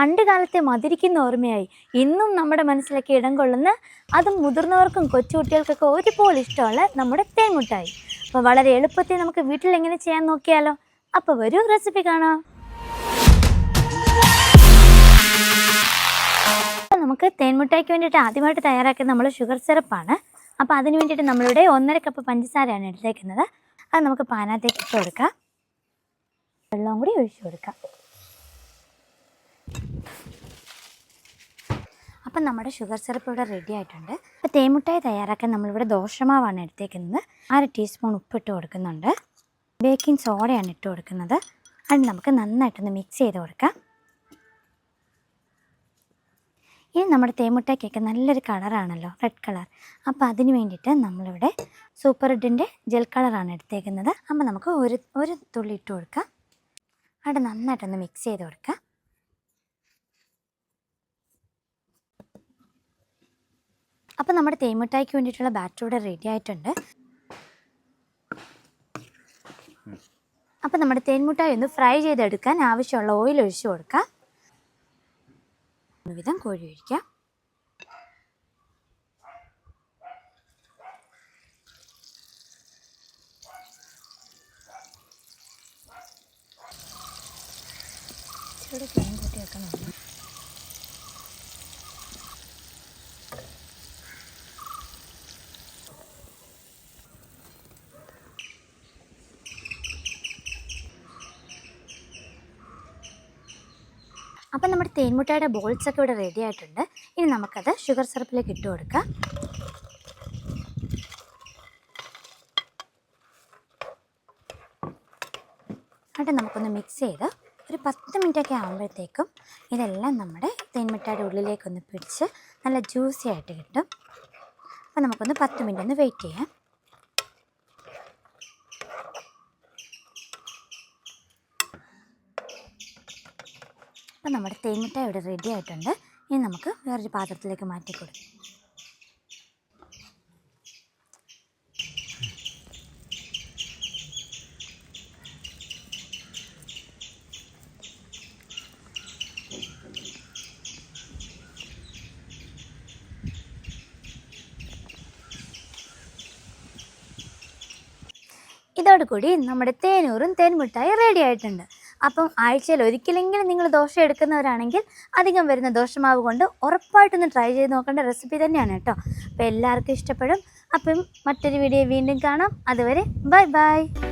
പണ്ട് കാലത്തെ മതിരിക്കുന്ന ഓർമ്മയായി. ഇന്നും നമ്മുടെ മനസ്സിലൊക്കെ ഇടം കൊള്ളുന്ന അതും മുതിർന്നവർക്കും കൊച്ചുകുട്ടികൾക്കൊക്കെ ഒരുപോലെ ഇഷ്ടമുള്ള നമ്മുടെ തേൻമുട്ടായി. അപ്പോൾ വളരെ എളുപ്പത്തിൽ നമുക്ക് വീട്ടിൽ എങ്ങനെ ചെയ്യാൻ നോക്കിയാലോ? അപ്പോൾ വരൂ റെസിപ്പി കാണാം. നമുക്ക് തേൻമുട്ടായിക്ക് വേണ്ടിയിട്ട് ആദ്യമായിട്ട് തയ്യാറാക്കുന്നത് നമ്മൾ ഷുഗർ സിറപ്പാണ്. അപ്പോൾ അതിന് വേണ്ടിയിട്ട് നമ്മളിവിടെ ഒന്നര കപ്പ് പഞ്ചസാരയാണ് എടുത്തേക്കുന്നത്. അത് നമുക്ക് പാനകത്തേക്ക് ഇട്ട് കൊടുക്കാം. വെള്ളവും കൂടി ഒഴിച്ചു കൊടുക്കാം. അപ്പം നമ്മുടെ ഷുഗർ സിറപ്പ് ഇവിടെ റെഡി ആയിട്ടുണ്ട്. അപ്പോൾ തേമുട്ടായി തയ്യാറാക്കാൻ നമ്മളിവിടെ ദോശമാവാണ് എടുത്തേക്കുന്നത്. അര ടീസ്പൂൺ ഉപ്പിട്ട് കൊടുക്കുന്നുണ്ട്. ബേക്കിംഗ് സോഡയാണ് ഇട്ട് കൊടുക്കുന്നത്. അത് നമുക്ക് നന്നായിട്ടൊന്ന് മിക്സ് ചെയ്ത് കൊടുക്കാം. ഇനി നമ്മുടെ തേമുട്ടയ്ക്കൊക്കെ നല്ലൊരു കളറാണല്ലോ റെഡ് കളർ അപ്പോൾ അതിന് വേണ്ടിയിട്ട് നമ്മളിവിടെ സൂപ്പർ റെഡിന്റെ ജെൽ കളറാണ് എടുത്തേക്കുന്നത്. അപ്പോൾ നമുക്ക് ഒരു ഒരു തുള്ളി ഇട്ട് കൊടുക്കാം. അവിടെ നന്നായിട്ടൊന്ന് മിക്സ് ചെയ്ത് കൊടുക്കാം. അപ്പോൾ നമ്മുടെ തേമുട്ടായിക്ക് വേണ്ടിയിട്ടുള്ള ബാറ്റർ ഇവിടെ റെഡി ആയിട്ടുണ്ട്. അപ്പോൾ നമ്മുടെ തേൻമുട്ടായി ഒന്ന് ഫ്രൈ ചെയ്തെടുക്കാൻ ആവശ്യമുള്ള ഓയിൽ ഒഴിച്ചു കൊടുക്കാം. വിധം കോഴി ഒഴിക്കാം. ഇച്ചിരി തേൻ കൂട്ടിയൊക്കെ വെക്കണം? അപ്പം നമ്മുടെ തേൻമുട്ടയുടെ ബോൾസ് ഒക്കെ ഇവിടെ റെഡി ആയിട്ടുണ്ട്. ഇനി നമുക്കത് ഷുഗർ സിറപ്പിലേക്ക് ഇട്ട് കൊടുക്കാം. എന്നിട്ട് നമുക്കൊന്ന് മിക്സ് ചെയ്ത് ഒരു പത്ത് മിനിറ്റൊക്കെ ആകുമ്പോഴത്തേക്കും ഇതെല്ലാം നമ്മുടെ തേൻമിഠായിയുടെ ഉള്ളിലേക്കൊന്ന് പിടിച്ച് നല്ല ജ്യൂസി ആയിട്ട് കിട്ടും. അപ്പോൾ നമുക്കൊന്ന് പത്ത് മിനിറ്റ് ഒന്ന് വെയിറ്റ് ചെയ്യാം. അപ്പം നമ്മുടെ തേൻമിഠായി ഇവിടെ റെഡി ആയിട്ടുണ്ട്. ഇനി നമുക്ക് വേറൊരു പാത്രത്തിലേക്ക് മാറ്റി ഇതോടുകൂടി നമ്മുടെ തേനൂറും തേൻമുട്ടായി റെഡി ആയിട്ടുണ്ട്. അപ്പം ആഴ്ചയിൽ ഒരിക്കലെങ്കിലും നിങ്ങൾ ദോശ എടുക്കുന്നവരാണെങ്കിൽ അധികം വരുന്ന ദോശമാവ് കൊണ്ട് ഉറപ്പായിട്ടൊന്ന് ട്രൈ ചെയ്ത് നോക്കേണ്ട റെസിപ്പി തന്നെയാണ് കേട്ടോ. അപ്പോൾ എല്ലാവർക്കും ഇഷ്ടപ്പെടും. അപ്പം മറ്റൊരു വീഡിയോ വീണ്ടും കാണാം. അതുവരെ ബൈ ബൈ